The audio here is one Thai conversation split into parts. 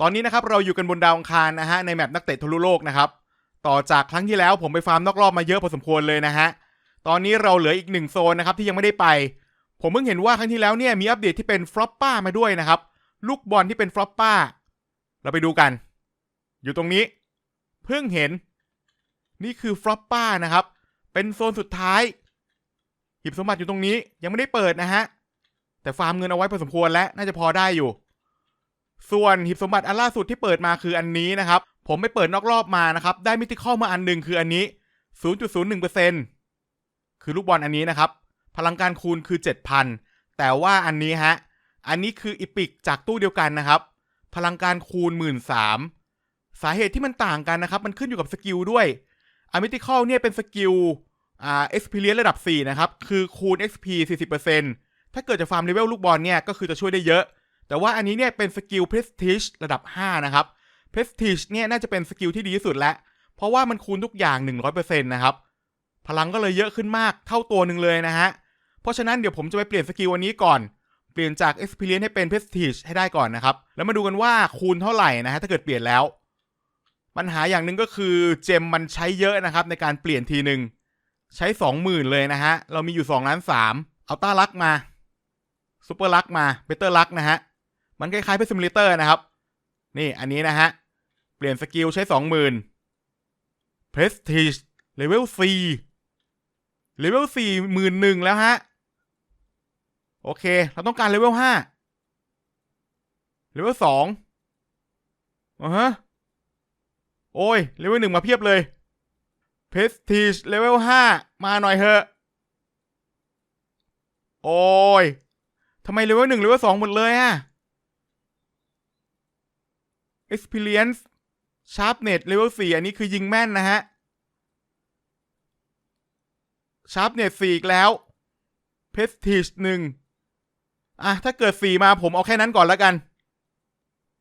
ตอนนี้นะครับเราอยู่กันบนดาวอังคารนะฮะในแมปนักเตะทั่วโลกนะครับต่อจากครั้งที่แล้วผมไปฟาร์มนอกรอบมาเยอะพอสมควรเลยนะฮะตอนนี้เราเหลืออีกหนึ่งโซนนะครับที่ยังไม่ได้ไป ผมเพิ่งเห็นว่าครั้งที่แล้วเนี่ยมีอัปเดตที่เป็นฟลอปป้ามาด้วยนะครับลูกบอลที่เป็นฟลอปป้าเราไปดูกัน อยู่ตรงนี้ เพิ่งเห็น นี่คือฟลอปป้านะครับ เป็นโซนสุดท้าย หีบสมบัติอยู่ตรงนี้ยังไม่ได้เปิดนะฮะแต่ฟาร์มเงินเอาไว้พอสมควรแล้วน่าจะพอได้อยู่ ส่วนหีบสมบัติอันล่าสุดที่เปิดมาคืออันนี้นะครับ ผมไปเปิดนอกรอบมานะครับ ได้มิติข้อมาอันหนึ่งคืออันนี้ 0.01%คือลูกบอลอันนี้นะครับ พลังการคูณคือ 7,000 แต่ว่าอันนี้ฮะ อันนี้คืออีพิกจากตู้เดียวกันนะครับ พลังการคูณ 1 3ื่นสาเหตุที่มันต่างกันนะครับ มันขึ้นอยู่กับสกิลด้วยอ m มิติคอลเนี่ยเป็นสกิลอ่า experience ระดับ 4 นะครับ คือคูณ XP 40%ถ้าเกิดจะฟาร์มเลเวลลูกบอลเนี่ยก็คือจะช่วยได้เยอะ แต่ว่าอันนี้เนี่ยเป็นสกิล prestige ระดับ 5 นะครับ prestige เนี่ยน่าจะเป็นสกิลที่ดีที่สุดแล้ว เพราะว่ามันคูณทุกอย่าง 100%นะครับ พลังก็เลยเยอะขึ้นมากเท่าตัวหนึ่งเลยนะฮะ เพราะฉะนั้นเดี๋ยวผมจะไปเปลี่ยนสกิลอันนี้ก่อน เปลี่ยนจาก experience ให้เป็น prestige ให้ได้ก่อนนะครับ แล้วมาดูกันว่าคูณเท่าไหร่นะฮะถ้าเกิดเปลี่ยนแล้ว ปัญหาอย่างหนึ่งก็คือเจมมันใช้เยอะนะครับในการเปลี่ยนทีหนึ่งใช้ 20,000 เลยนะฮะ เรามีอยู่2ล้าน3เอาต้าลักมาซูเปอร์ลักมาเบเตอร์ลักนะฮะ มันคล้ายๆเป็นซิมูเลเตอร์นะครับ นี่อันนี้นะฮะ เปลี่ยนสกิลใช้20,000 prestige level 4 level 4หมื่นหนึ่งแล้วฮะ โอเค เราต้องการเลเวลห้าเลเวลสองอ่าฮะ โอ้ย เลเวลหนึ่งมาเพียบเลย Prestige เลเวลห้ามาหน่อยเถอะ โอ้ยทำไมเลเวลหนึ่งเลเวลสองหมดเลยอะ Experience Sharpness เลเวลสี่อันนี้คือยิงแม่นนะฮะ Sharpness สี่อีกแล้ว Prestige หนึ่งอะ ถ้าเกิดสี่มาผมเอาแค่นั้นก่อนแล้วกัน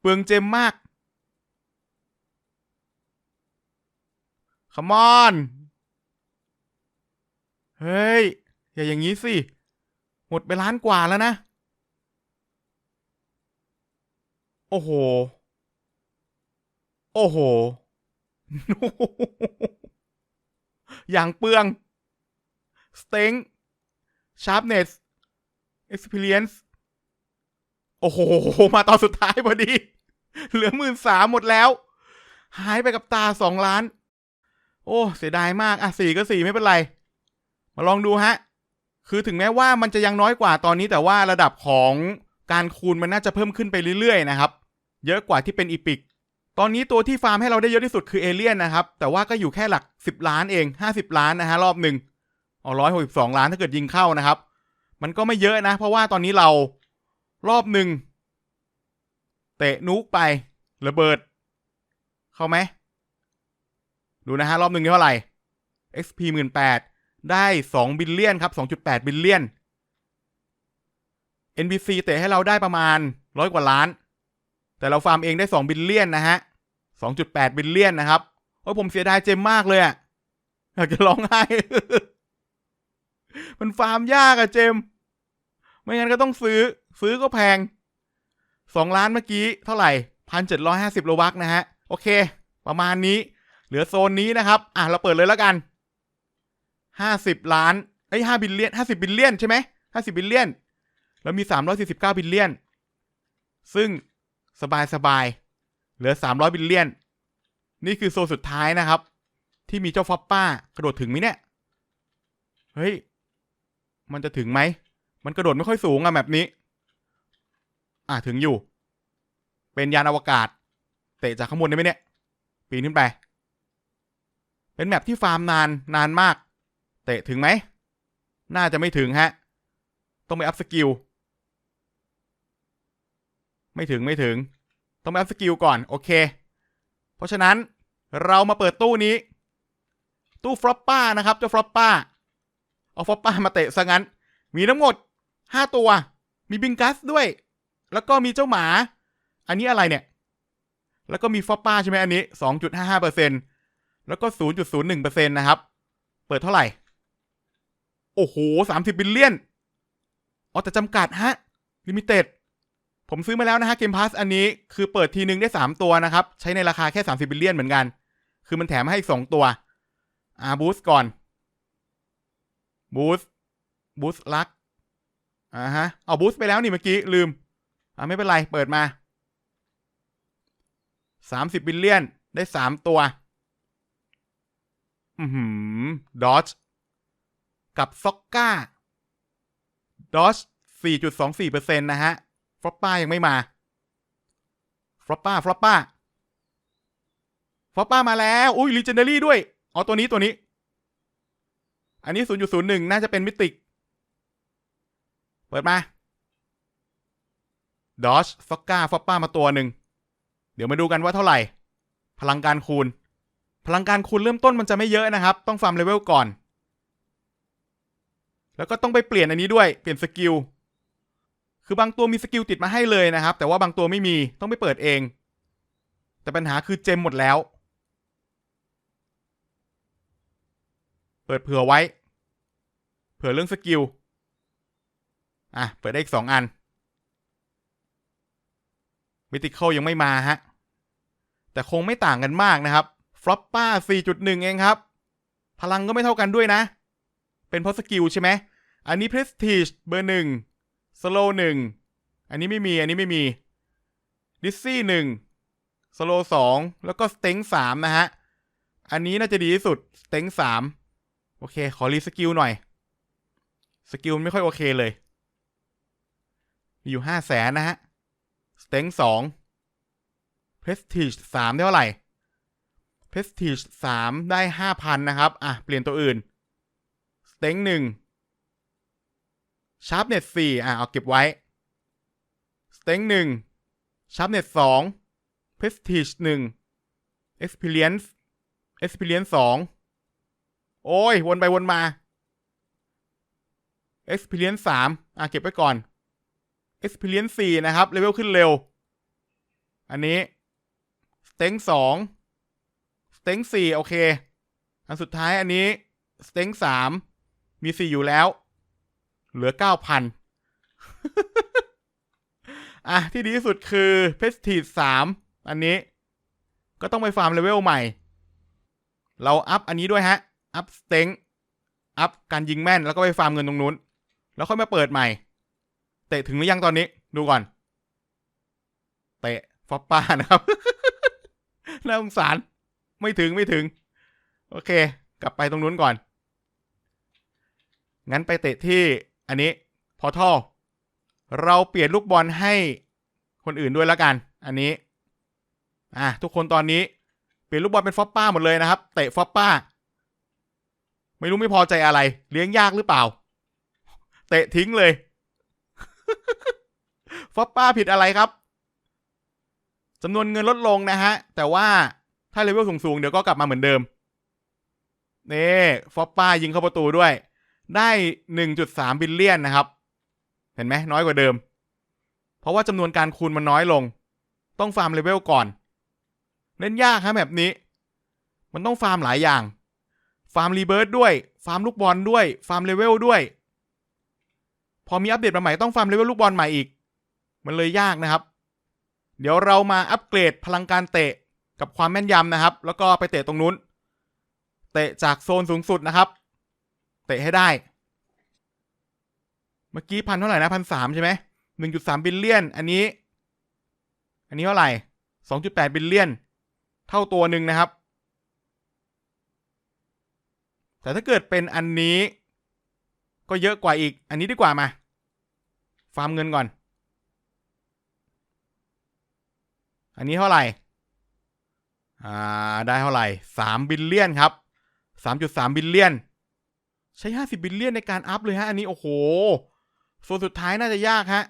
เปลืองเจมมาก Come on เฮ้ย อย่าอย่างนี้สิ หมดไปล้านกว่าแล้วนะ โอ้โห โอ้โห อย่างเปลือง Strength Sharpness Experience โอ้โห มาตอนสุดท้ายพอดี เหลือหมื่นสามหมดแล้ว หายไปกับตาสองล้าน โอ้ เสียดายมาก อะสี่ก็สี่ไม่เป็นไร มาลองดูฮะ คือถึงแม้ว่ามันจะยังน้อยกว่าตอนนี้แต่ว่าระดับของการคูณมันน่าจะเพิ่มขึ้นไปเรื่อยๆนะครับ เยอะกว่าที่เป็นอีพิก ตอนนี้ตัวที่ฟาร์มให้เราได้เยอะที่สุดคือเอเลียนนะครับ แต่ว่าก็อยู่แค่หลัก 10 ล้านเอง 50 ล้านนะฮะรอบหนึ่งอ๋อร้อยหกสิบสองล้านถ้าเกิดยิงเข้านะครับ มันก็ไม่เยอะนะ เพราะว่าตอนนี้เรารอบหนึ่งเตะนุกไประเบิด เข้าไหมดูนะฮะรอบหนึ่งนี่เท่าไหร่ XP หมื่นแปดได้สองบิลเลียนครับสองจุดแปดบิลเลียน NBC เตะให้เราได้ประมาณร้อยกว่าล้าน แต่เราฟาร์มเองได้สองบิลเลียนนะฮะ สองจุดแปดบิลเลียนนะครับโอ้ยผมเสียดายเจมมากเลยอะอยากจะร้องไห้ มันฟาร์มยากอะเจม ไม่งั้นก็ต้องซื้อ ซื้อก็แพงสองล้านเมื่อกี้เท่าไหร่พันเจ็ดร้อยห้าสิบโลบักนะฮะ โอเค ประมาณนี้ เหลือโซนนี้นะครับ อะ เราเปิดเลยแล้วกันห้าสิบล้านไอ้ห้าบิลเลียนห้าสิบบิลเลียนใช่ไหมห้าสิบบิลเลียน แล้วมีสามร้อยสี่สิบเก้าบิลเลียน ซึ่งสบายสบาย เหลือสามร้อยบิลเลียน นี่คือโซนสุดท้ายนะครับ ที่มีเจ้าฟอปป้ากระโดดถึงไหมเนี่ย เฮ้ย มันจะถึงไหม มันกระโดดไม่ค่อยสูงอะแบบนี้ อะถึงอยู่ เป็นยานอวกาศ เตะจากข้างบนได้ไหมเนี่ย ปีนขึ้นไป เป็นแมปที่ฟาร์มนานนานมาก เตะถึงไหม น่าจะไม่ถึงฮะ ต้องไปอัพสกิล ไม่ถึงไม่ถึง ต้องไปอัพสกิลก่อนโอเค เพราะฉะนั้นเรามาเปิดตู้นี้ ตู้ฟลอปป้านะครับเจ้าฟลอปป้าเอาฟลอปป้ามาเตะซะงั้น มีทั้งหมดห้าตัว มีบิงกัสด้วย แล้วก็มีเจ้าหมา อันนี้อะไรเนี่ย แล้วก็มีฟอปป้าใช่ไหมอันนี้สองจุดห้าห้าเปอร์เซ็นแล้วก็ศูนย์จุดศูนย์หนึ่งเปอร์เซ็นนะครับ เปิดเท่าไหร่ โอ้โหสามสิบบิลเลียน อ๋อแต่จำกัดฮะลิมิเต็ด ผมซื้อมาแล้วนะฮะเกมพาสอันนี้คือเปิดทีนึงได้ 3 ตัวนะครับ ใช้ในราคาแค่ 30บิลเลียนเหมือนกัน คือมันแถมให้อีก2ตัว อ่าบูสก่อนบูสบูสลักอ่าฮะเอาบูสไปแล้วนี่เมื่อกี้ลืม อ่าไม่เป็นไร เปิดมา 30บิลเลียนได้ 3 ตัว อือหือดอ e กับซ็อกก้าดอ e 4.24%นะฮะ ฟลอปป้ายังไม่มาฟลอปป้าฟลอปป้าฟลอปป้ามาแล้วอุ้ยลีเจนเดอรี่ด้วยอ๋อตัวนี้ตัวนี้ อันนี้ 0.01 น่าจะเป็นมิติก เปิดมาดอชฟอกก้าฟอปป้ามาตัวหนึ่ง เดี๋ยวมาดูกันว่าเท่าไหร่ พลังการคูณ พลังการคูณเริ่มต้นมันจะไม่เยอะนะครับ ต้องฟาร์มเลเวลก่อน แล้วก็ต้องไปเปลี่ยนอันนี้ด้วย เปลี่ยนสกิล คือบางตัวมีสกิลติดมาให้เลยนะครับ แต่ว่าบางตัวไม่มีต้องไปเปิดเอง แต่ปัญหาคือเจมหมดแล้ว เปิดเผื่อไว้ เผื่อเรื่องสกิล อะ เปิดได้อีกสองอันมิติค a l ยังไม่มาฮะ แต่คงไม่ต่างกันมากนะครับฟลอปป้า 4.1 เองครับ พลังก็ไม่เท่ากันด้วยนะ เป็นเพราะสกิลใช่ไหม อันนี้ Prestige เบอร์หนึ่ง Slow หนึ่งอันนี้ไม่มีอันนี้ไม่มีดิซซี่หนึ่ง Slow สองแล้วก็ Steng สามนะฮะ อันนี้น่าจะดีที่สุด Steng สามโอเค ขอรีสกิลหน่อย สกิลไม่ค่อยโอเคเลย มีอยู่ห้าแสนนะฮะสเต็งสองเพรสติชสามได้เท่าไหร่เพรสติชสามได้ห้าพันนะครับ อะ เปลี่ยนตัวอื่นสเต็งหนึ่ง ชาร์ปเน็ตสี่อะเอาเก็บไว้สเต็งหนึ่งชาร์ปเน็ตสองเพสติชหนึ่ง experience experience สองโอ้ย วนไปวนมา experience สามอะ เก็บไว้ก่อน experience สี่นะครับ เลเวลขึ้นเร็ว อันนี้ stem สอง stem สี่โอเค อันสุดท้ายอันนี้ stem สามมีสี่อยู่แล้ว เหลือเก้าพันอะ ที่ดีที่สุดคือ prestige สามอันนี้ ก็ต้องไปฟาร์มเลเวลใหม่ เราอัพอันนี้ด้วยฮะ อัพสเต็งอัพการยิงแม่นแล้วก็ไปฟาร์มเงินตรงนู้น แล้วค่อยมาเปิดใหม่ เตะถึงหรือยังตอนนี้ ดูก่อน เตะฟอปป้านะครับน่าสงสารไม่ถึงไม่ถึง โอเค กลับไปตรงนู้นก่อน งั้นไปเตะที่ อันนี้พอทอเราเปลี่ยนลูกบอลให้คนอื่นด้วยแล้วกัน อันนี้อะทุกคนตอนนี้เปลี่ยนลูกบอลเป็นฟอปป้าหมดเลยนะครับ เตะฟอปป้า ไม่รู้ไม่พอใจอะไร เลี้ยงยากหรือเปล่า เตะทิ้งเลยฟอปป้าผิดอะไรครับจำนวนเงินลดลงนะฮะ แต่ว่าถ้าเลเวลสูงๆ เดี๋ยวก็กลับมาเหมือนเดิมนี่ฟอปป้ายิงเข้าประตูด้วย ได้ 1.3 บิลเลียนนะครับ เห็นไหมน้อยกว่าเดิม เพราะว่าจำนวนการคูณมันน้อยลง ต้องฟาร์มเลเวลก่อน เล่นยากครับแบบนี้ มันต้องฟาร์มหลายอย่าง ฟาร์มรีเบิร์ดด้วย ฟาร์มลูกบอลด้วย ฟาร์มเลเวลด้วย พอมีอัปเดตมาใหม่ต้องฟาร์มเลเวลลูกบอลใหม่อีก มันเลยยากนะครับ เดี๋ยวเรามาอัปเกรดพลังการเตะกับความแม่นยำนะครับ แล้วก็ไปเตะตรงนู้น เตะจากโซนสูงสุดนะครับ เตะให้ได้ เมื่อกี้พันเท่าไหร่นะพันสามใช่ไหมหนึ่งจุดสามบิลเลียน อันนี้ อันนี้เท่าไหร่สองจุดแปดบิลเลียน เท่าตัวหนึ่งนะครับ แต่ถ้าเกิดเป็นอันนี้ ก็เยอะกว่าอีก อันนี้ดีกว่ามา ฟาร์มเงินก่อน อันนี้เท่าไหร่ อ่า ได้เท่าไหร่สามบิลเลียนครับสามจุดสามบิลเลียน ใช้ห้าสิบบิลเลียนในการอัพเลยฮะ อันนี้โอ้โห ส่วนสุดท้ายน่าจะยากฮะ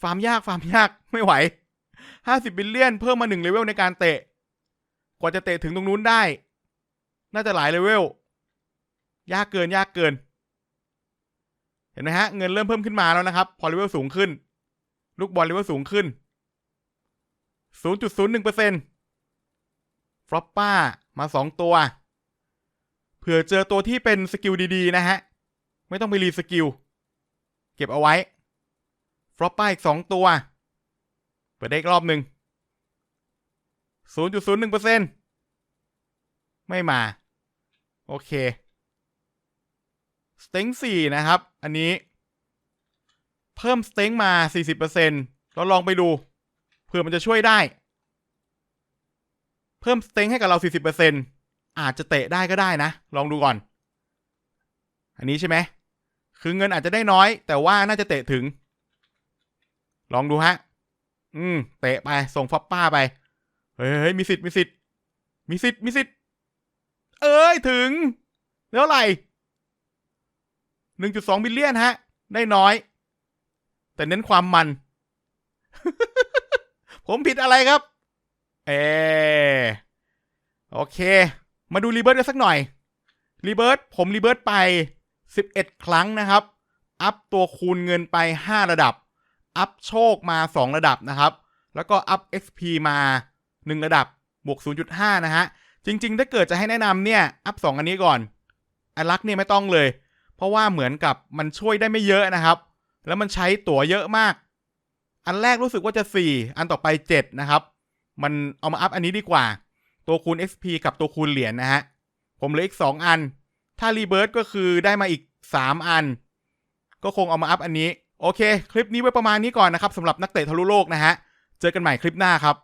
ฟาร์มยาก ฟาร์มยาก ไม่ไหวห้าสิบบิลเลียนเพิ่มมาหนึ่งเลเวลในการเตะ กว่าจะเตะถึงตรงนู้นได้ น่าจะหลายเลเวล ยากเกิน ยากเกิน เห็นไหมฮะ เงินเริ่มเพิ่มขึ้นมาแล้วนะครับ พอเลเวลสูงขึ้น ลูกบอลเลเวลสูงขึ้น 0.01%ฟลอปป้ามา 2 ตัว เผื่อเจอตัวที่เป็นสกิลดีๆ นะฮะ ไม่ต้องไปรีสกิล เก็บเอาไว้ ฟลอปป้าอีกสองตัว เปิดได้อีกรอบหนึ่งศูนย์จุดศูนย์หนึ่งเปอร์เซ็นไม่มา โอเค สเต็งสี่นะครับ อันนี้ เพิ่มสเต็งมาสี่สิบเราลองไปดู เผื่อมันจะช่วยได้ เพิ่มสเต็งให้กับเราสี่สิบเป อาจจะเตะได้ก็ได้นะ ลองดูก่อน อันนี้ใช่ไหมคือเงินอาจจะได้น้อย แต่ว่าน่าจะเตะถึง ลองดูฮะ อืม เตะไปส่งฟอปป้าไป เฮ้ยมีสิทธิ์มีสิทธิ์มีสิทธิ์มีสิทธิ์เอ้ยถึงแล้วไหร่หนึ่งจุดสองบิลเลียนฮะ ได้น้อย แต่เน้นความมัน ผมผิดอะไรครับ เออโอเค มาดูรีเบิร์ตกันสักหน่อยรีเบิร์ตผมรีเบิร์ตไป 11 ครั้งนะครับ อัพตัวคูณเงินไป 5 ระดับ อัพโชคมา 2 ระดับนะครับ แล้วก็อัพ XP มา 1 ระดับบวก 0.5 นะฮะ จริง ๆ ถ้าเกิดจะให้แนะนำเนี่ย อัพ 2 อันนี้ก่อนอันลักเนี่ยไม่ต้องเลย เพราะว่าเหมือนกับมันช่วยได้ไม่เยอะนะครับ แล้วมันใช้ตั๋วเยอะมาก อันแรกรู้สึกว่าจะ 4 อันต่อไป 7 นะครับ มันเอามาอัพอันนี้ดีกว่า ตัวคูณ XP กับตัวคูณเหรียญนะฮะ ผมเหลืออีก 2 อัน ถ้ารีเบิร์ตก็คือได้มาอีก 3 อัน ก็คงเอามาอัพอันนี้ โอเค คลิปนี้ไว้ประมาณนี้ก่อนนะครับสำหรับนักเตะทะลุโลกนะฮะ เจอกันใหม่คลิปหน้าครับ